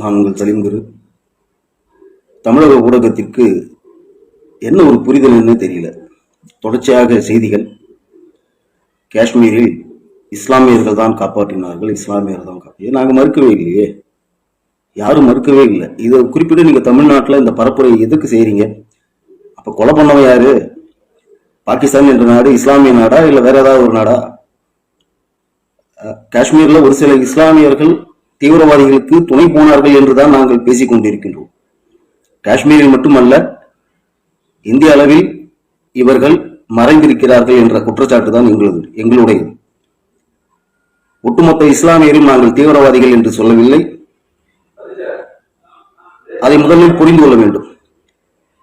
நான் உங்கள் சலீம்குரு தமிழக ஊடகத்திற்கு என்ன ஒரு புரிதல்னு தெரியல. தொடர்ச்சியாக செய்திகள். காஷ்மீரில் இஸ்லாமியர்கள் தான் காப்பாற்றினார்கள் இஸ்லாமியர்கள் தான் காப்பாற்றி. நாங்கள் மறுக்கவே இல்லையே. யாரும் மறுக்கவே இல்லை. இதை குறிப்பிட்டு நீங்கள் தமிழ்நாட்டில் இந்த பரப்புரை எதுக்கு செய்கிறீங்க அப்போ கொலை பண்ணவன் யாரு? பாகிஸ்தான் என்ற நாடு இஸ்லாமிய நாடா இல்லை வேற ஏதாவது ஒரு நாடா? காஷ்மீரில் ஒரு சில இஸ்லாமியர்கள் தீவிரவாதிகளுக்கு துணை போனார்கள் என்றுதான் நாங்கள் பேசிக் கொண்டிருக்கின்றோம். காஷ்மீரில் மட்டுமல்ல இந்திய அளவில் இவர்கள் மறைந்திருக்கிறார்கள் என்ற குற்றச்சாட்டு தான் எங்களது எங்களுடையது. ஒட்டுமொத்த இஸ்லாமியரும் நாங்கள் தீவிரவாதிகள் என்று சொல்லவில்லை. அதை முதலில் புரிந்து கொள்ள வேண்டும்.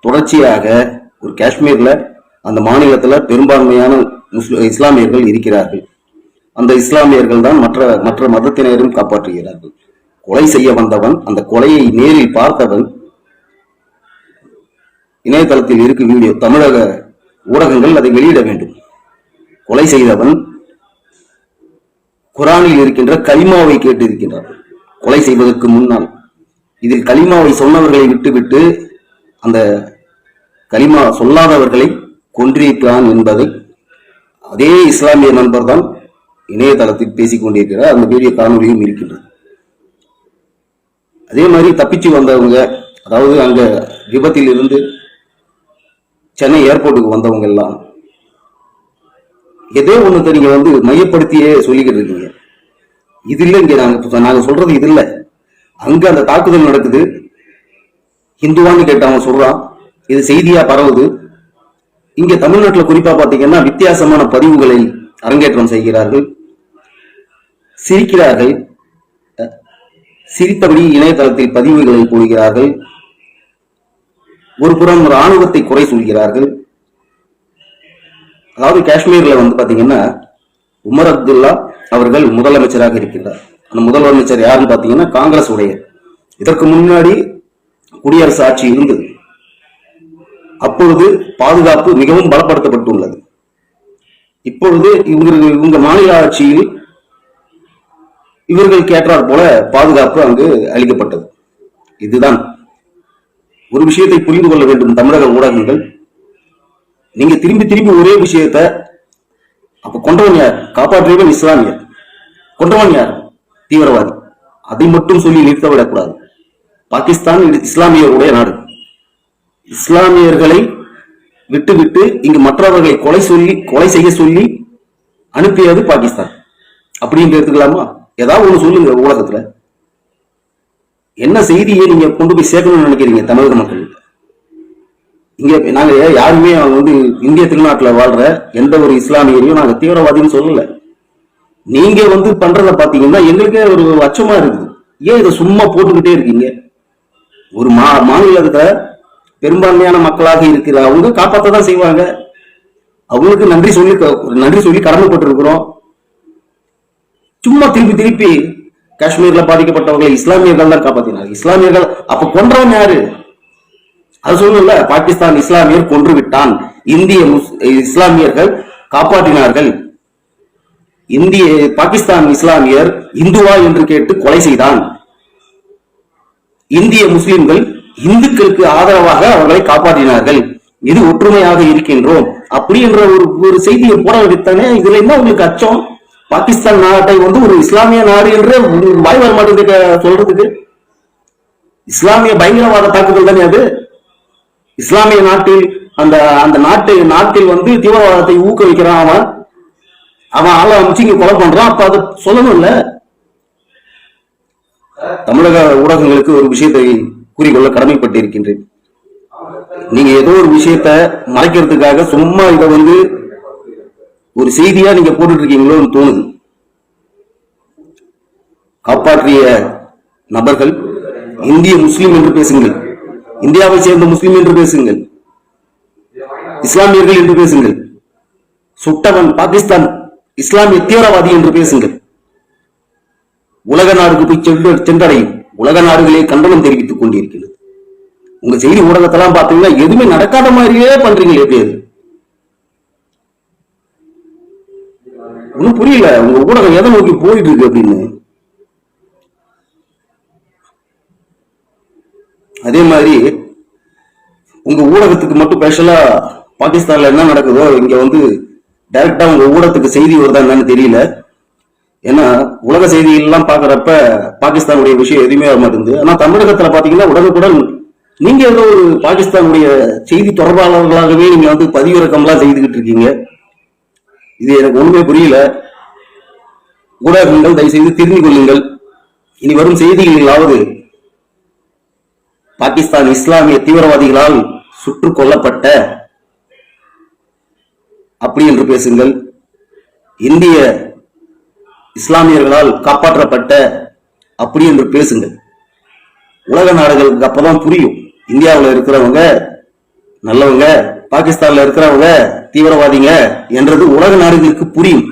தொடர்ச்சியாக ஒரு காஷ்மீர்ல அந்த மாநிலத்தில் பெரும்பான்மையான முஸ்லி இஸ்லாமியர்கள் இருக்கிறார்கள். அந்த இஸ்லாமியர்கள் தான் மற்ற மற்ற மதத்தினரும் காப்பாற்றுகிறார்கள். கொலை செய்ய வந்தவன் அந்த கொலையை நேரில் பார்த்தவன் இணையதளத்தில் இருக்கு வீடியோ தமிழக ஊடகங்கள் அதை வெளியிட வேண்டும். கொலை செய்தவன் குரானில் இருக்கின்ற கலிமாவை கேட்டு இருக்கின்றான் கொலை செய்வதற்கு முன்னால். இதில் கலிமாவை சொன்னவர்களை விட்டுவிட்டு அந்த கலிமா சொல்லாதவர்களை கொன்றிருக்கிறான் என்பதை அதே இஸ்லாமிய நண்பர்தான் இணையதளத்தில் பேசிக் கொண்டிருக்கிறார் அந்த வீடியோ காணொலியும் இருக்கின்றது. அதே மாதிரி தப்பிச்சு வந்தவங்க அதாவது அங்க விபத்தில் இருந்து சென்னை ஏர்போர்ட்டுக்கு வந்தவங்க எல்லாம் எதோ ஒண்ணு நீங்க வந்து மையப்படுத்தியே சொல்லிக்கிட்டு இருக்கீங்க இது இல்லை இங்க நாங்க நாங்க சொல்றது இது இல்லை. அங்க அந்த தாக்குதல் நடக்குது. ஹிந்துவான்னு கேட்டவங்க சொல்றான். இது செய்தியா பரவுது. இங்க தமிழ்நாட்டுல குறிப்பா பாத்தீங்கன்னா வித்தியாசமான பதிவுகளை அரங்கேற்றம் செய்கிறார்கள். சிரிக்கிறார்கள். சிரித்தபடி இணையதளத்தில் பதிவுகளை போடுகிறார்கள். ஒரு புறம் ராணுவத்தை குறை சொல்கிறார்கள். அதாவது காஷ்மீர்ல வந்து பாத்தீங்கன்னா உமர் அப்துல்லா அவர்கள் முதலமைச்சராக இருக்கின்றார். அந்த முதலமைச்சர் யாருன்னு பாத்தீங்கன்னா காங்கிரஸ் உடைய. இதற்கு முன்னாடி குடியரசு ஆட்சி இருந்தது. அப்பொழுது பாதுகாப்பு மிகவும் பலப்படுத்தப்பட்டுள்ளது. இப்பொழுது இவங்க இவங்க மாநில ஆட்சியில் இவர்களுக்கு கேட்டார் போல பாதுகாப்பு அங்கு அளிக்கப்பட்டது. இதுதான். ஒரு விஷயத்தை புரிந்து கொள்ள வேண்டும் தமிழக ஊடகங்கள். நீங்க திரும்பி திரும்பி ஒரே விஷயத்த அப்ப கொண்டவன் யார்? காப்பாற்றியவன் இஸ்லாமியர் கொண்டவன் யார்? தீவிரவாதி. அதை மட்டும் சொல்லி நிறுத்த விடக்கூடாது. பாகிஸ்தான் இஸ்லாமியருடைய நாடு. இஸ்லாமியர்களை விட்டுவிட்டு இங்கு மற்றவர்களை கொலை சொல்லி கொலை செய்ய சொல்லி அனுப்பியது பாகிஸ்தான். அப்படின்னு எடுத்துக்கலாமா? ஏதாவது ஒன்று சொல்லுங்க ஊடகத்தில். என்ன செய்தியை நீங்க கொண்டு போய் சேர்க்கணும்னு நினைக்கிறீங்க தமிழக மக்கள்? இங்க நாங்க யாருமே அவங்க வந்து இந்திய திருநாட்டில் வாழ்ற எந்த ஒரு இஸ்லாமியரையும் நாங்க தீவிரவாதின்னு சொல்லல. நீங்க வந்து பண்றத பாத்தீங்கன்னா எங்களுக்கே ஒரு அச்சமா இருக்குது. ஏன் இதை சும்மா போட்டுக்கிட்டே இருக்கீங்க? ஒரு மா மாநிலத்தில் பெரும்பான்மையான மக்களாக இருக்கிற அவங்க காப்பாற்ற தான் செய்வாங்க. அவங்களுக்கு நன்றி சொல்லி நன்றி சொல்லி கடமைப்பட்டிருக்கிறோம். சும்மா திருப்பி திருப்பி காஷ்மீர்ல பாதிக்கப்பட்டவர்களை இஸ்லாமியர்கள் தான் காப்பாத்தினார் இஸ்லாமியர்கள் அப்ப கொன்றவன் யாரு? அது சொல்லல பாகிஸ்தான் இஸ்லாமியர் கொன்று விட்டான் இந்திய இஸ்லாமியர்கள் காப்பாற்றினார்கள். இந்திய பாகிஸ்தான் இஸ்லாமியர் இந்துவா என்று கேட்டு கொலை செய்தான். இந்திய முஸ்லிம்கள் இந்துக்களுக்கு ஆதரவாக அவர்களை காப்பாற்றினார்கள். இது ஒற்றுமையாக இருக்கின்றோம். அப்படி என்ற ஒரு ஒரு செய்தியை போட வைத்தானே இதுல என்ன உங்களுக்கு அச்சம்? பாகிஸ்தான் நாட்டை வந்து ஒரு இஸ்லாமிய நாடு என்று உங்களுக்கு வர மாட்டேங்குது சொல்றதுக்கு இஸ்லாமிய பயங்கரவாத தாக்குதல் தானே அது? இஸ்லாமிய நாட்டில் அந்த அந்த நாட்டை நாட்டில் வந்து தீவிரவாதத்தை ஊக்குவிக்கிறான் அவன். அவன் ஆளை அமைச்சு இங்க கொலை பண்றான். அப்ப அதை சொல்லணும்ல. தமிழக ஊடகங்களுக்கு ஒரு விஷயத்தை கூறிக்கொள்ள கடமைப்பட்டிருக்கின்றேன். நீங்க ஏதோ ஒரு விஷயத்த மறைக்கிறதுக்காக சும்மா இதை வந்து ஒரு செய்தியா நீங்க போட்டுட்டு இருக்கீங்களோன்னு தோணுது. காப்பாற்றிய நபர்கள் இந்திய முஸ்லீம் என்று பேசுங்கள். இந்தியாவை சேர்ந்த முஸ்லிம் என்று பேசுங்கள். இஸ்லாமியர்கள் என்று பேசுங்கள். சுட்டவன் பாகிஸ்தான் இஸ்லாமிய தீவிரவாதி என்று பேசுங்கள். உலக நாடுக்கு போய் சென்று சென்றடையும். உலக நாடுகளே கண்டனம் தெரிவித்துக் கொண்டிருக்கிறது. உங்க செய்தி ஊடகத்தெல்லாம் பாத்தீங்கன்னா எதுவுமே நடக்காத மாதிரியே பண்றீங்களே பேரு அது ஒன்றும் புரியல. உங்க ஊடகம் எதை நோக்கி போயிட்டு இருக்கு அப்படின்னு. அதே மாதிரி உங்க ஊடகத்துக்கு மட்டும் ஸ்பெஷலா பாகிஸ்தான்ல என்ன நடக்குதோ இங்க வந்து டைரக்டா உங்க ஊடகத்துக்கு செய்தி வருதா என்னன்னு தெரியல. ஏன்னா உலக செய்திகள்லாம் பாக்குறப்ப பாகிஸ்தானுடைய விஷயம் எதுவுமே வர மாட்டேங்குது. ஆனா தமிழகத்துல பாத்தீங்கன்னா உடனுக்குடன் நீங்க ஏதோ ஒரு பாகிஸ்தானுடைய செய்தி தொடர்பாளர்களாகவே நீங்க வந்து பதிவிறக்கம்லாம் செய்துகிட்டு இருக்கீங்க. இது எனக்கு ஒண்ணுமே புரியல. ஊடகங்கள் தயவு செய்து தெரிந்து கொள்ளுங்கள். இனி வரும் செய்திகளிலாவது பாகிஸ்தான் இஸ்லாமிய தீவிரவாதிகளால் சுற்று கொல்லப்பட்ட அப்படி என்று பேசுங்கள். இந்திய இஸ்லாமியர்களால் காப்பாற்றப்பட்ட அப்படி என்று பேசுங்கள். உலக நாடுகளுக்கு அப்பதான் புரியும். இந்தியாவில் இருக்கிறவங்க நல்லவங்க பாகிஸ்தான்ல இருக்கிறவங்க தீவிரவாதிங்க என்றது உலக நாடுகளுக்கு புரியும்.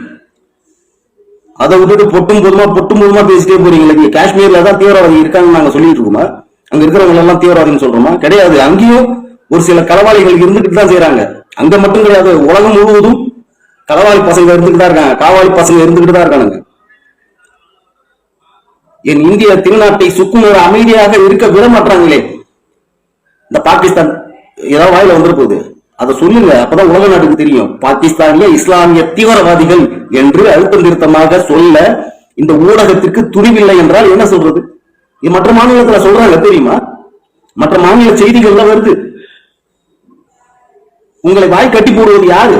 அதை விட்டுட்டு பொட்டும் போதுமா பொட்டும் போதுமா பேசிட்டே போறீங்களே காஷ்மீர்ல தான் தீவிரவாதி இருக்காங்கன்னு நாங்க சொல்லிட்டு இருக்கோமா? அங்க இருக்கிறவங்க எல்லாம் தீவிரவாதின்னு சொல்றோமா? கிடையாது. அங்கேயும் ஒரு சில களவாளிகள் இருந்துகிட்டு தான் செய்யறாங்க அங்க மட்டும் கிடையாது. உலகம் முழுவதும் களவாளி பசங்க இருந்துகிட்டு தான் இருக்காங்க. காவாளி பசங்க இருந்துகிட்டு தான் இருக்கானுங்க. என் இந்திய திருநாட்டை சுக்குநூறு அமைதியாக இருக்க விட மாட்டாங்களே இந்த பாகிஸ்தான் ஏதாவது வாயில வந்துட போகுது. அதை சொல்லுங்க அப்பதான் உலக நாட்டுக்கு தெரியும். பாகிஸ்தானிய இஸ்லாமிய தீவிரவாதிகள் என்று அழுத்தம் நிறுத்தமாக சொல்ல இந்த ஊடகத்திற்கு துணிவில்லை என்றால் என்ன சொல்றது? இது மற்ற மாநிலத்துல சொல்றாங்க தெரியுமா? மற்ற மாநில செய்திகள்ல வருது. உங்களை வாய் கட்டி போடுவது யாரு?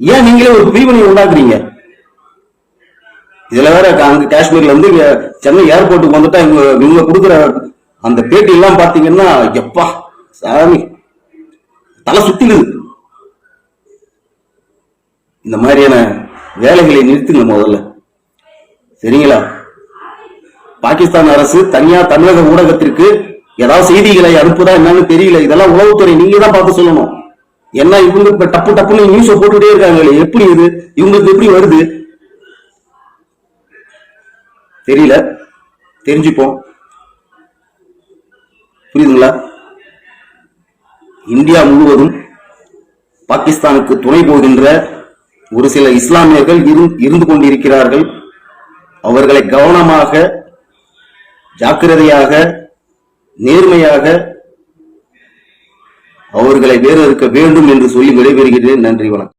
ஏன் நீங்களே ஒரு பிரிவினை உண்டாக்குறீங்க? இதுல வேற அங்க காஷ்மீர்ல இருந்து சென்னை ஏர்போர்ட்டுக்கு வந்துட்டா இவங்க இவங்க கொடுக்குற அந்த பேட்டி எல்லாம் பாத்தீங்கன்னா எப்பா சாமி. தலை சுத்திடுது இந்த மாதிரியான வேலைகளை நிறுத்துங்க முதல்ல. சரிங்களா? பாகிஸ்தான் அரசு தனியா தமிழக ஊடகத்திற்கு ஏதாவது செய்திகளை அனுப்புதா என்னன்னு தெரியல. இதெல்லாம் உளவுத்துறை நீங்க தான் பார்த்து சொல்லணும். என்ன இவங்க இப்ப டப்பு டப்புன்னு நியூஸ் போட்டுட்டே இருக்காங்களே எப்படி இது? இவங்களுக்கு எப்படி வருது? தெரியல. தெரிஞ்சுப்போம். புரியுதுங்களா? இந்தியா முழுவதும் பாகிஸ்தானுக்கு துணை போகின்ற ஒரு சில இஸ்லாமியர்கள் இரு- இருந்து கொண்டிருக்கிறார்கள். அவர்களை கவனமாக ஜாக்கிரதையாக நேர்மையாக அவர்களை வேறு இருக்க வேண்டும் என்று சொல்லி விடைபெறுகிறேன். நன்றி வணக்கம்.